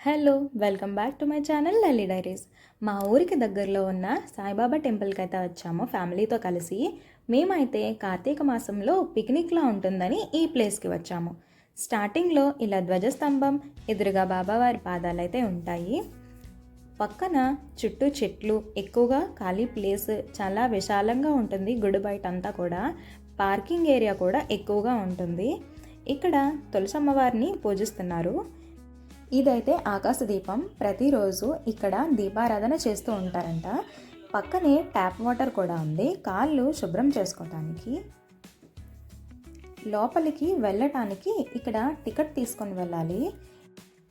Hello welcome back to my channel Lalli diaries. మా ఊరికి దగ్గరలో ఉన్న సాయిబాబా టెంపుల్కి అయితే వచ్చాము ఫ్యామిలీతో కలిసి. మేమైతే కార్తీక మాసంలో పిక్నిక్లా ఉంటుందని ఈ ప్లేస్కి వచ్చాము. స్టార్టింగ్లో ఇలా ధ్వజస్తంభం ఎదురుగా బాబావారి పాదాలు అయితే ఉంటాయి. పక్కన చుట్టూ చెట్లు ఎక్కువగా ఖాళీ ప్లేస్ చాలా విశాలంగా ఉంటుంది గుడి బయట అంతా కూడా. పార్కింగ్ ఏరియా కూడా ఎక్కువగా ఉంటుంది. ఇక్కడ తులసమ్మవారిని పూజిస్తున్నారు. ఇదైతే ఆకాశ దీపం. ప్రతిరోజు ఇక్కడ దీపారాధన చేస్తూ ఉంటారంట. పక్కనే ట్యాప్ వాటర్ కూడా ఉంది. కాళ్ళు శుభ్రం చేసుకోవటానికి లోపలికి వెళ్ళటానికి ఇక్కడ టికెట్ తీసుకొని వెళ్ళాలి.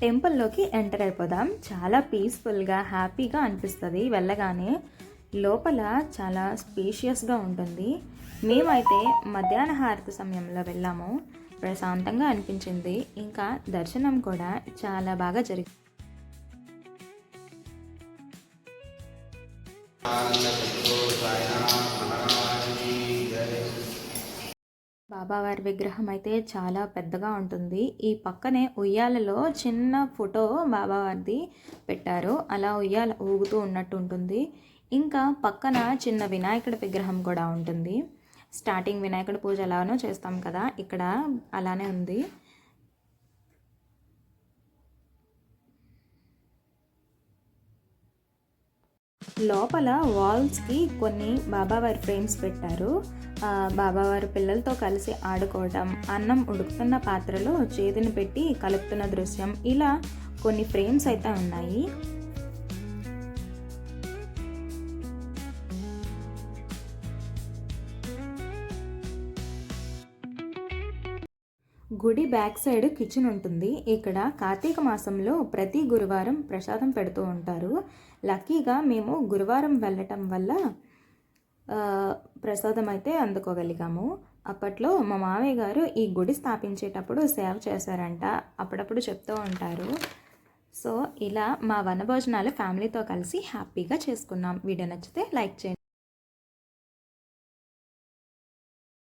టెంపుల్లోకి ఎంటర్ అయిపోదాం. చాలా పీస్ఫుల్గా హ్యాపీగా అనిపిస్తుంది. వెళ్ళగానే లోపల చాలా స్పేషియస్గా ఉంటుంది. మేమైతే మధ్యాహ్న హారతి సమయంలో వెళ్ళాము. ప్రశాంతంగా అనిపించింది. ఇంకా దర్శనం కూడా చాలా బాగా జరిగింది బాబావారి విగ్రహం అయితే చాలా పెద్దగా ఉంటుంది. ఈ పక్కనే ఉయ్యాలలో చిన్న ఫోటో బాబావారిది పెట్టారు. అలా ఉయ్యాల ఊగుతూ ఉన్నట్టు ఉంటుంది. ఇంకా పక్కన చిన్న వినాయకుడి విగ్రహం కూడా ఉంటుంది. స్టార్టింగ్ వినాయకుడి పూజ ఎలానో చేస్తాం కదా ఇక్కడ అలానే ఉంది. లోపల వాల్స్కి కొన్ని బాబావారి ఫ్రేమ్స్ పెట్టారు. ఆ, బాబావారి పిల్లలతో కలిసి ఆడుకోవటం అన్నం ఉడుకుతున్న పాత్రలో చేతిని పెట్టి కలుపుతున్న దృశ్యం ఇలా కొన్ని ఫ్రేమ్స్ అయితే ఉన్నాయి. గుడి బ్యాక్ సైడ్ కిచెన్ ఉంటుంది. ఇక్కడ కార్తీక మాసంలో ప్రతి గురువారం ప్రసాదం పెడుతూ ఉంటారు. లక్కీగా మేము గురువారం వెళ్ళటం వల్ల ప్రసాదం అయితే అందుకోగలిగాము. అప్పట్లో మా మామయ్య గారు ఈ గుడి స్థాపించేటప్పుడు సేవ చేశారంట. అప్పుడప్పుడు చెప్తూ ఉంటారు. సో ఇలా మా వనభోజనాలు ఫ్యామిలీతో కలిసి హ్యాపీగా చేసుకున్నాం. వీడియో నచ్చితే లైక్ చేయండి.